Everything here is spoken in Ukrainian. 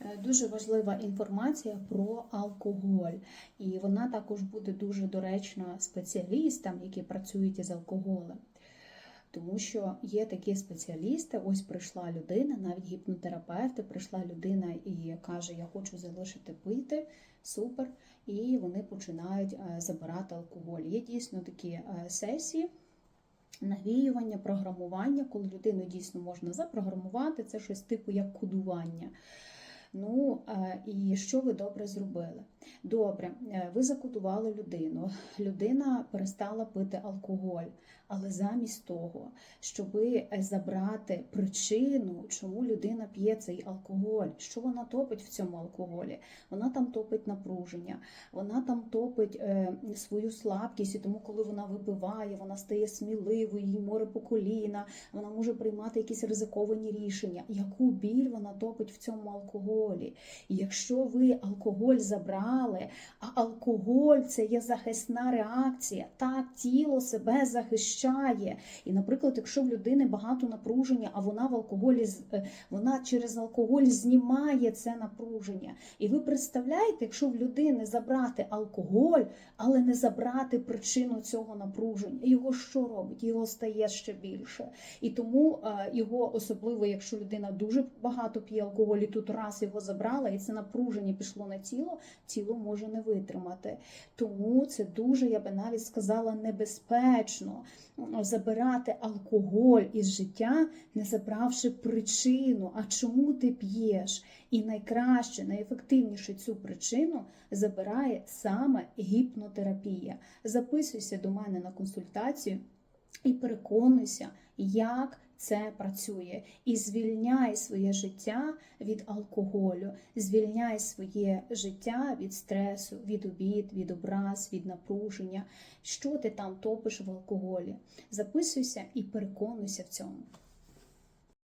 Е, Дуже важлива інформація про алкоголь, і вона також буде дуже доречна спеціалістам, які працюють із алкоголем. Тому що є такі спеціалісти, ось прийшла людина, навіть гіпнотерапевти, прийшла людина і каже, я хочу залишити пити, супер, і вони починають е, забирати алкоголь. Є дійсно такі е, сесії. Навіювання, програмування, коли людину дійсно можна запрограмувати, це щось типу як кодування. Ну е, і що ви добре зробили? Добре, е, ви закодували людину. Людина перестала пити алкоголь, але замість того, щоб забрати причину, чому людина п'є цей алкоголь, що вона топить в цьому алкоголі? Вона там топить напруження, вона там топить е, свою слабкість, і тому, коли вона випиває, вона стає сміливою, їй море по коліна, вона може приймати якісь ризиковані рішення. Яку біль вона топить в цьому алкоголі? І якщо ви алкоголь забрали, а алкоголь це є захисна реакція, так тіло себе захищає. І, наприклад, якщо в людини багато напруження, а вона в алкоголі е, вона через алкоголь знімає це напруження. І ви представляєте, якщо в людини забрати алкоголь, але не забрати причину цього напруження, його що робить? Його стає ще більше. І тому е, його, особливо, якщо людина дуже багато п'є алкоголю, тут раз його забрала, і це напруження пішло на тіло, тіло може не витримати. Тому це дуже, я би навіть сказала, небезпечно забирати алкоголь із життя, не забравши причину, а чому ти п'єш. І найкраще, найефективніше цю причину забирає саме гіпнотерапія. Записуйся до мене на консультацію і переконуйся, як це працює, і звільняй своє життя від алкоголю, звільняй своє життя від стресу, від обід, від образ, від напруження. Що ти там топиш в алкоголі? Записуйся і переконуйся в цьому.